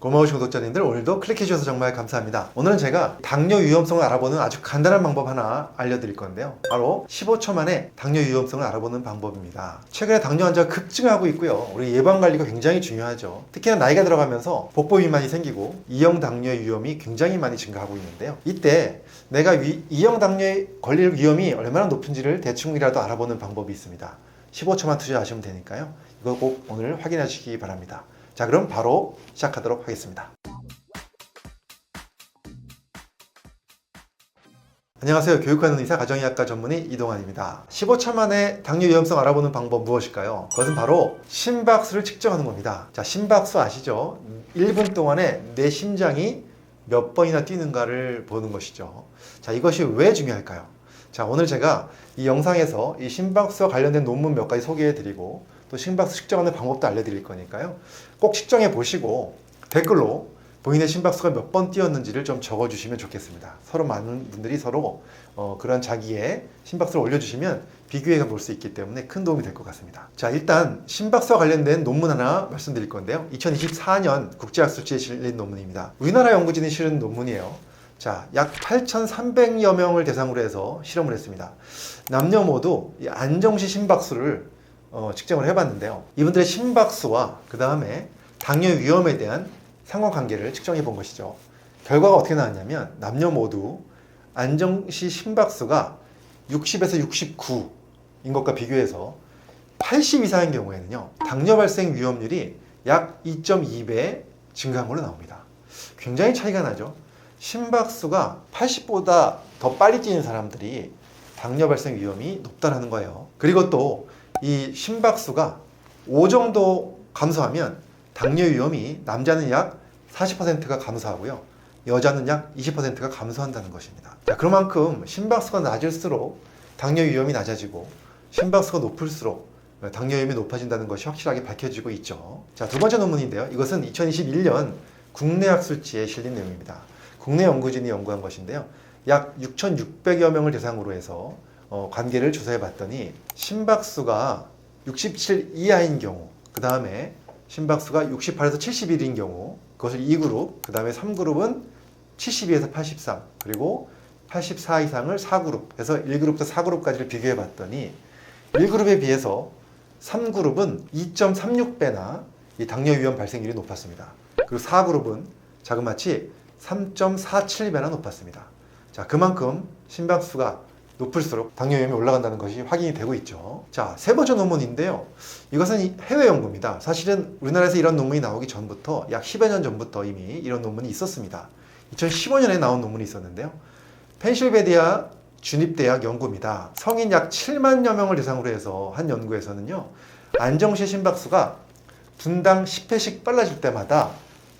고마우신 구독자님들 오늘도 클릭해주셔서 정말 감사합니다. 오늘은 제가 당뇨 위험성을 알아보는 아주 간단한 방법 하나 알려드릴 건데요. 바로 15초 만에 당뇨 위험성을 알아보는 방법입니다. 최근에 당뇨 환자가 급증하고 있고요. 우리 예방관리가 굉장히 중요하죠. 특히나 나이가 들어가면서 복부 비만이 생기고 이형 당뇨의 위험이 굉장히 많이 증가하고 있는데요. 이때 내가 위, 이형 당뇨에 걸릴 위험이 얼마나 높은지를 대충이라도 알아보는 방법이 있습니다. 15초만 투자하시면 되니까요. 이거 꼭 오늘 확인하시기 바랍니다. 자, 그럼 바로 시작하도록 하겠습니다. 안녕하세요. 교육하는 의사 가정의학과 전문의 이동환입니다. 15초 만에 당뇨 위험성 알아보는 방법 무엇일까요? 그것은 바로 심박수를 측정하는 겁니다. 자, 심박수 아시죠? 1분 동안에 내 심장이 몇 번이나 뛰는가를 보는 것이죠. 자, 이것이 왜 중요할까요? 자, 오늘 제가 이 영상에서 이 심박수와 관련된 논문 몇 가지 소개해 드리고 또 심박수 측정하는 방법도 알려드릴 거니까요. 꼭 측정해 보시고 댓글로 본인의 심박수가 몇 번 뛰었는지를 좀 적어주시면 좋겠습니다. 서로 많은 분들이 서로 어, 그런 자기의 심박수를 올려주시면 비교해 볼수 있기 때문에 큰 도움이 될 것 같습니다. 자, 일단 심박수와 관련된 논문 하나 말씀드릴 건데요. 2024년 국제학술지에 실린 논문입니다. 우리나라 연구진이 실은 논문이에요. 자, 약 8,300여 명을 대상으로 해서 실험을 했습니다. 남녀 모두 이 안정시 심박수를 어, 측정을 해봤는데요. 이분들의 심박수와 그 다음에 당뇨 위험에 대한 상관관계를 측정해 본 것이죠. 결과가 어떻게 나왔냐면 남녀 모두 안정시 심박수가 60에서 69인 것과 비교해서 80 이상인 경우에는요 당뇨 발생 위험률이 약 2.2배 증가한 걸로 나옵니다. 굉장히 차이가 나죠. 심박수가 80보다 더 빨리 뛰는 사람들이 당뇨 발생 위험이 높다는 거예요. 그리고 또 이 심박수가 5 정도 감소하면 당뇨 위험이 남자는 약 40%가 감소하고요. 여자는 약 20%가 감소한다는 것입니다. 자, 그만큼 심박수가 낮을수록 당뇨 위험이 낮아지고 심박수가 높을수록 당뇨 위험이 높아진다는 것이 확실하게 밝혀지고 있죠. 자, 두 번째 논문인데요. 이것은 2021년 국내 학술지에 실린 내용입니다. 국내 연구진이 연구한 것인데요. 약 6,600여 명을 대상으로 해서 어, 관계를 조사해 봤더니 심박수가 67 이하인 경우, 그 다음에 심박수가 68에서 71인 경우, 그것을 2그룹, 그 다음에 3그룹은 72에서 83, 그리고 84 이상을 4그룹, 해서 1그룹부터 4그룹까지를 비교해 봤더니 1그룹에 비해서 3그룹은 2.36배나 이 당뇨 위험 발생률이 높았습니다. 그리고 4그룹은 자그마치 3.47배나 높았습니다. 자, 그만큼 심박수가 높을수록 당뇨 위험이 올라간다는 것이 확인이 되고 있죠. 자, 세 번째 논문인데요. 이것은 해외 연구입니다. 사실은 우리나라에서 이런 논문이 나오기 전부터 약 10여 년 전부터 이미 이런 논문이 있었습니다. 2015년에 나온 논문이 있었는데요. 펜실베디아 주립대학 연구입니다. 성인 약 7만여 명을 대상으로 해서 한 연구에서는요. 안정시 심박수가 분당 10회씩 빨라질 때마다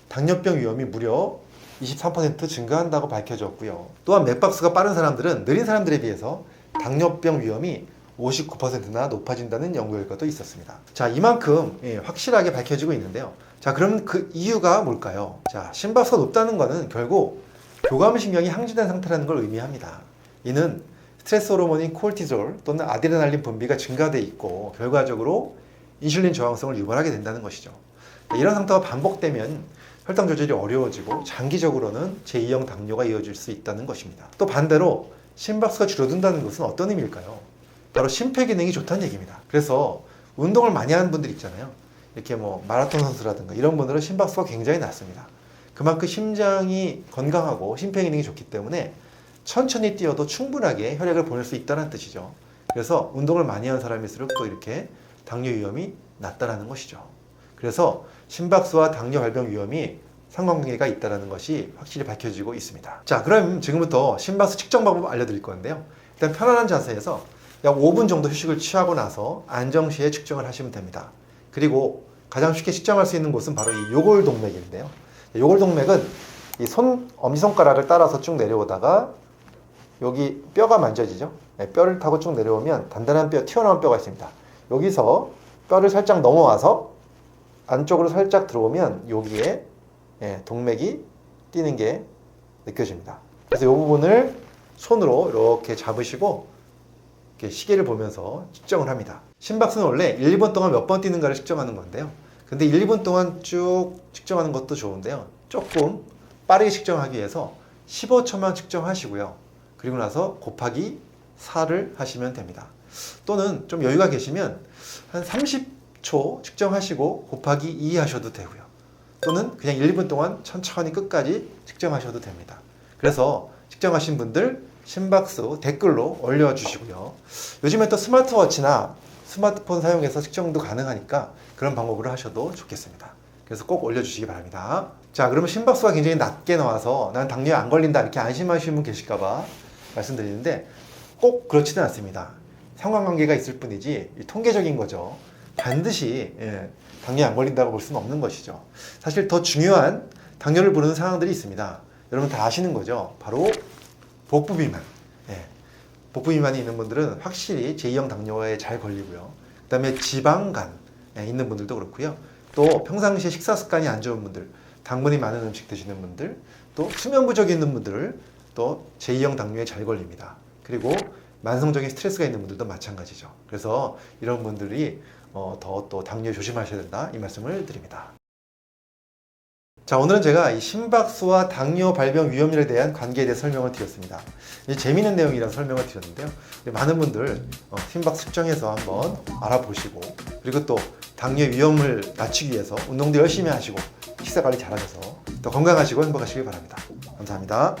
당뇨병 위험이 무려 23% 증가한다고 밝혀졌고요. 또한 맥박수가 빠른 사람들은 느린 사람들에 비해서 당뇨병 위험이 59%나 높아진다는 연구 결과도 있었습니다. 자, 이만큼 예, 확실하게 밝혀지고 있는데요. 자, 그럼 그 이유가 뭘까요? 자, 심박수가 높다는 것은 결국 교감신경이 항진된 상태라는 걸 의미합니다. 이는 스트레스 호르몬인 콜티졸 또는 아드레날린 분비가 증가돼 있고 결과적으로 인슐린 저항성을 유발하게 된다는 것이죠. 이런 상태가 반복되면 혈당 조절이 어려워지고 장기적으로는 제2형 당뇨가 이어질 수 있다는 것입니다. 또 반대로 심박수가 줄어든다는 것은 어떤 의미일까요? 바로 심폐 기능이 좋다는 얘기입니다. 그래서 운동을 많이 하는 분들 있잖아요. 이렇게 뭐 마라톤 선수라든가 이런 분들은 심박수가 굉장히 낮습니다. 그만큼 심장이 건강하고 심폐 기능이 좋기 때문에 천천히 뛰어도 충분하게 혈액을 보낼 수 있다는 뜻이죠. 그래서 운동을 많이 하는 사람일수록 또 이렇게 당뇨 위험이 낮다라는 것이죠. 그래서 심박수와 당뇨 발병 위험이 상관관계가 있다는 것이 확실히 밝혀지고 있습니다. 자, 그럼 지금부터 심박수 측정 방법 알려드릴 건데요. 일단 편안한 자세에서 약 5분 정도 휴식을 취하고 나서 안정시에 측정을 하시면 됩니다. 그리고 가장 쉽게 측정할 수 있는 곳은 바로 이 요골 동맥인데요. 요골 동맥은 이 손, 엄지손가락을 따라서 쭉 내려오다가 여기 뼈가 만져지죠? 네, 뼈를 타고 쭉 내려오면 단단한 뼈, 튀어나온 뼈가 있습니다. 여기서 뼈를 살짝 넘어와서 안쪽으로 살짝 들어오면 여기에 예, 동맥이 뛰는 게 느껴집니다. 그래서 이 부분을 손으로 이렇게 잡으시고 이렇게 시계를 보면서 측정을 합니다. 심박수는 원래 1분 동안 몇 번 뛰는가를 측정하는 건데요. 근데 1분 동안 쭉 측정하는 것도 좋은데요. 조금 빠르게 측정하기 위해서 15초만 측정하시고요. 그리고 나서 곱하기 4를 하시면 됩니다. 또는 좀 여유가 계시면 한 30 초 측정하시고 곱하기 2 하셔도 되고요. 또는 그냥 1분 동안 천천히 끝까지 측정하셔도 됩니다. 그래서 측정하신 분들 심박수 댓글로 올려주시고요. 요즘에 또 스마트워치나 스마트폰 사용해서 측정도 가능하니까 그런 방법으로 하셔도 좋겠습니다. 그래서 꼭 올려주시기 바랍니다. 자, 그러면 심박수가 굉장히 낮게 나와서 난 당뇨에 안 걸린다 이렇게 안심하시는 분 계실까봐 말씀드리는데 꼭 그렇지는 않습니다. 상관관계가 있을 뿐이지 이 통계적인 거죠. 반드시 예, 당뇨에 안 걸린다고 볼 수는 없는 것이죠. 사실 더 중요한 당뇨를 부르는 상황들이 있습니다. 여러분 다 아시는 거죠. 바로 복부 비만. 예. 복부 비만이 있는 분들은 확실히 제2형 당뇨에 잘 걸리고요. 그다음에 지방간 예, 있는 분들도 그렇고요. 또 평상시에 식사 습관이 안 좋은 분들, 당분이 많은 음식 드시는 분들, 또 수면 부족이 있는 분들, 또 제2형 당뇨에 잘 걸립니다. 그리고 만성적인 스트레스가 있는 분들도 마찬가지죠. 그래서 이런 분들이 어, 더 또 당뇨 조심하셔야 된다 이 말씀을 드립니다. 자 오늘은 제가 이 심박수와 당뇨 발병 위험률에 대한 관계에 대해 설명을 드렸습니다. 이 재미있는 내용이라서 설명을 드렸는데요. 많은 분들 어, 심박수 측정해서 한번 알아보시고 그리고 또 당뇨 위험을 낮추기 위해서 운동도 열심히 하시고 식사 관리 잘하셔서 더 건강하시고 행복하시길 바랍니다. 감사합니다.